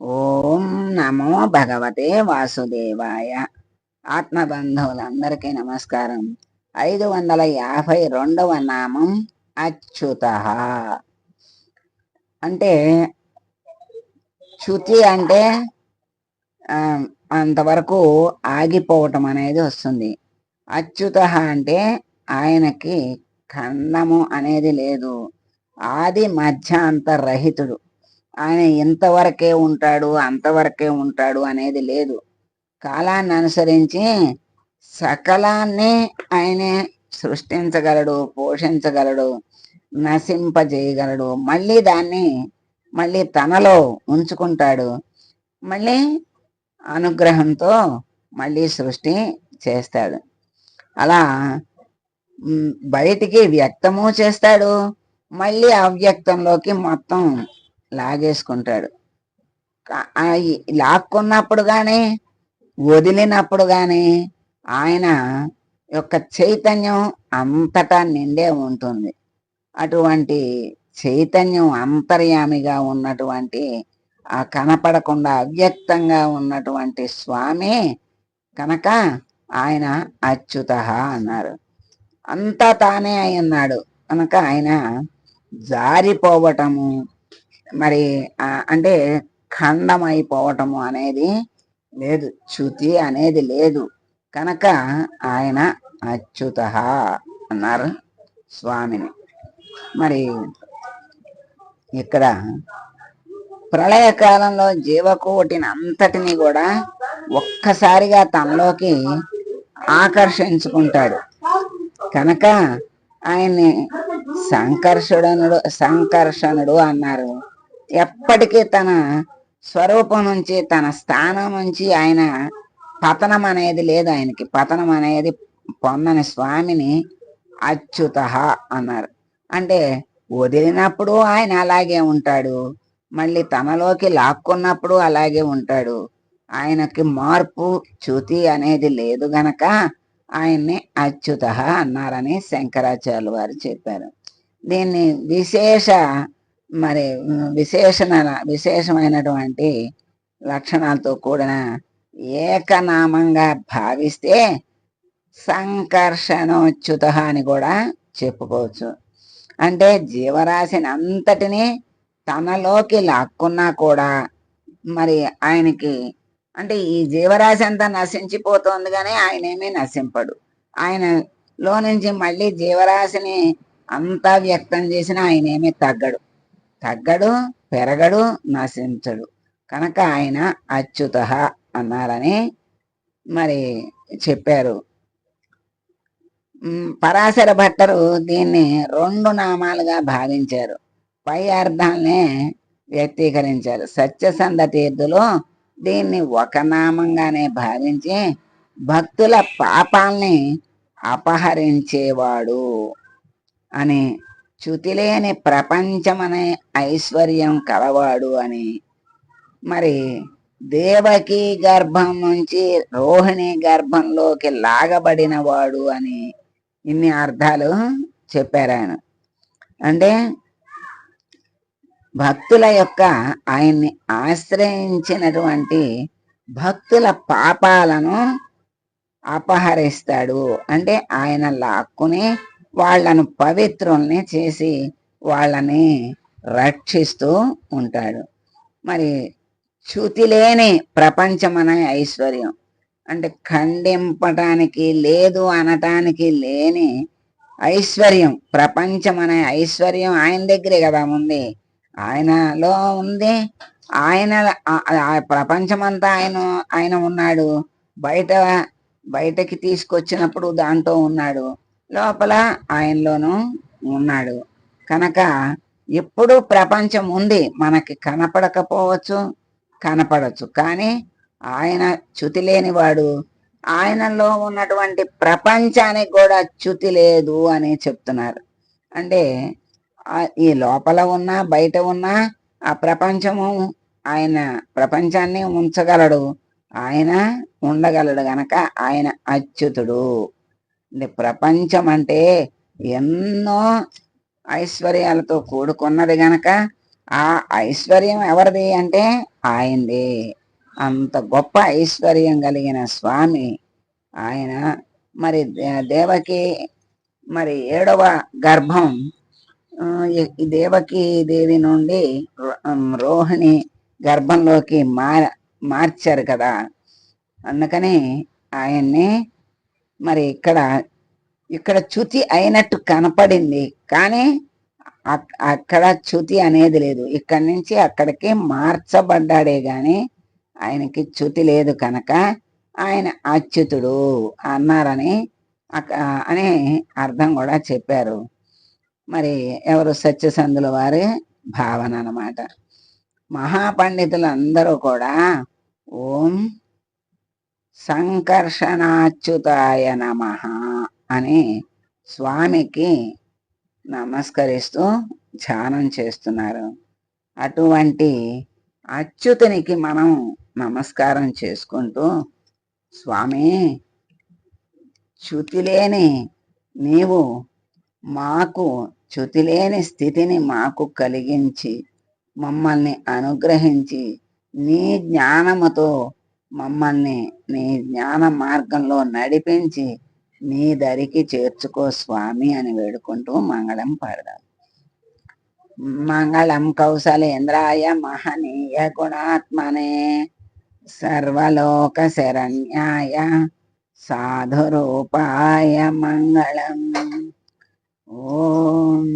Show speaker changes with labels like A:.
A: ఓం నమో భగవతే వాసుదేవాయ. ఆత్మబంధువులందరికీ నమస్కారం. ఐదు వందల యాభై రెండవ నామం అచ్యుత. అంటే చ్యుతి అంటే అంతవరకు ఆగిపోవటం అనేది వస్తుంది. అచ్యుత అంటే ఆయనకి ఖండము అనేది లేదు. ఆది మధ్యాంతరహితుడు. ఆయన ఇంతవరకే ఉంటాడు అంతవరకే ఉంటాడు అనేది లేదు. కాలాన్ని అనుసరించి సకలాన్ని ఆయనే సృష్టించగలడు పోషించగలడు నశింపజేయగలడు. మళ్ళీ దాన్ని మళ్ళీ తనలో ఉంచుకుంటాడు. మళ్ళీ అనుగ్రహంతో మళ్ళీ సృష్టి చేస్తాడు. అలా బయటికి వ్యక్తము చేస్తాడు. మళ్ళీ అవ్యక్తంలోకి మొత్తం లాగేసుకుంటాడు. లాక్కున్నప్పుడు కానీ వదిలినప్పుడు కానీ ఆయన యొక్క చైతన్యం అంతటా నిండే ఉంటుంది. అటువంటి చైతన్యం అంతర్యామిగా ఉన్నటువంటి ఆ కనపడకుండా అవ్యక్తంగా ఉన్నటువంటి స్వామి కనుక ఆయన అచ్యుత అన్నారు. అంతా తానే అయి ఉన్నాడు. కనుక ఆయన జారిపోవటము మరి అంటే ఖండమైపోవటము అనేది లేదు. చ్యుతి అనేది లేదు. కనుక ఆయన అచ్యుత అన్నారు స్వామిని. మరి ఇక్కడ ప్రళయకాలంలో జీవకోటిని అంతటిని కూడా ఒక్కసారిగా తనలోకి ఆకర్షించుకుంటాడు. కనుక ఆయన్ని సంకర్షణుడు సంకర్షణుడు అన్నారు. ఎప్పటికీ తన స్వరూపం నుంచి తన స్థానం నుంచి ఆయన పతనం అనేది లేదు ఆయనకి. పతనం అనేది పొందని స్వామిని అచ్యుత అన్నారు. అంటే వదిలినప్పుడు ఆయన అలాగే ఉంటాడు. మళ్ళీ తనలోకి లాక్కున్నప్పుడు అలాగే ఉంటాడు. ఆయనకి మార్పు చ్యుతి అనేది లేదు గనక ఆయన్ని అచ్యుత అన్నారని శంకరాచార్యులు వారు చెప్పారు. దీన్ని విశేష మరి విశేషణ విశేషమైనటువంటి లక్షణాలతో కూడిన ఏకనామంగా భావిస్తే సంకర్షణోచ్యుత అని కూడా చెప్పుకోవచ్చు. అంటే జీవరాశిని అంతటిని తనలోకి లాక్కున్నా కూడా మరి ఆయనకి అంటే ఈ జీవరాశి అంతా నశించిపోతోంది కానీ ఆయన ఏమీ నశింపడు ఆయనలో నుంచి మళ్ళీ జీవరాశిని అంతా వ్యక్తం చేసిన ఆయన ఏమీ తగ్గడు. తగ్గడు పెరగడు నశించడు. కనుక ఆయన అచ్యుత అన్నారని మరి చెప్పారు. పరాశర భట్టరు దీన్ని రెండు నామాలుగా భావించారు. పై అర్థాలనే వ్యక్తీకరించారు. సత్యసంధ తీర్థులు దీన్ని ఒక నామంగానే భావించి భక్తుల పాపాల్ని అపహరించేవాడు అని చ్యుతిలేని ప్రపంచమనే ఐశ్వర్యం కలవాడు అని. మరి దేవకి గర్భం నుంచి రోహిణి గర్భంలోకి లాగబడిన వాడు అని ఇన్ని అర్థాలు చెప్పారు ఆయన. అంటే భక్తుల యొక్క ఆయన్ని ఆశ్రయించినటువంటి భక్తుల పాపాలను అపహరిస్తాడు. అంటే ఆయన లాక్కుని వాళ్ళను పవిత్రుల్ని చేసి వాళ్ళని రక్షిస్తూ ఉంటాడు. మరి చ్యుతి లేని ప్రపంచమనే ఐశ్వర్యం. అంటే ఖండింపటానికి లేదు అనటానికి లేని ఐశ్వర్యం. ప్రపంచం అనే ఐశ్వర్యం ఆయన దగ్గరే కదా ఉంది. ఆయనలో ఉంది. ఆయన ప్రపంచమంతా ఆయన ఆయన ఉన్నాడు. బయట బయటకి తీసుకొచ్చినప్పుడు దాంట్లో ఉన్నాడు. లోపల ఆయనలోనూ ఉన్నాడు. కనుక ఎప్పుడు ప్రపంచం ఉంది. మనకి కనపడకపోవచ్చు కనపడచ్చు. కానీ ఆయన చ్యుతి లేనివాడు ఆయనలో ఉన్నటువంటి ప్రపంచానికి కూడా చ్యుతి లేదు అని చెప్తున్నారు. అంటే ఈ లోపల ఉన్న బయట ఉన్నా ఆ ప్రపంచము ఆయన ప్రపంచాన్ని ఉంచగలడు. ఆయన ఉండగలడు గనక ఆయన అచ్యుతుడు. ప్రపంచం అంటే ఎన్నో ఐశ్వర్యాలతో కూడుకున్నది గనక ఆ ఐశ్వర్యం ఎవరిది అంటే ఆయనది. అంత గొప్ప ఐశ్వర్యం కలిగిన స్వామి ఆయన. మరి దేవకి మరి ఏడవ గర్భం ఈ దేవకి దేవి నుండి రోహిణి గర్భంలోకి మార్ మార్చారు కదా. అందుకని ఆయన్ని మరి ఇక్కడ ఇక్కడ చ్యుతి అయినట్టు కనపడింది. కానీ అక్కడ చ్యుతి అనేది లేదు. ఇక్కడి నుంచి అక్కడికి మార్చబడ్డాడే గాని ఆయనకి చ్యుతి లేదు కనుక ఆయన అచ్యుతుడు అన్నారని అని అర్థం కూడా చెప్పారు. మరి ఎవరు సత్యసంధుల వారి భావన అనమాట మహాపండితులందరూ కూడా ఓం సంకర్షణాచ్యుతాయ నమ అని స్వామికి నమస్కరిస్తూ ధ్యానం చేస్తున్నారు. అటువంటి అచ్యుతునికి మనం నమస్కారం చేసుకుంటూ స్వామి చ్యుతిలేని నీవు మాకు చ్యుతిలేని స్థితిని మాకు కలిగించి మమ్మల్ని అనుగ్రహించి నీ జ్ఞానముతో మమ్మల్ని నీ జ్ఞాన మార్గంలో నడిపించి నీ దరికి చేర్చుకో స్వామి అని వేడుకుంటూ మంగళం పాడదాం. మంగళం కౌశలేంద్రాయ మహనీయ గుణాత్మనే సర్వలోక శరణ్యాయ సాధురూపాయ మంగళం. ఓం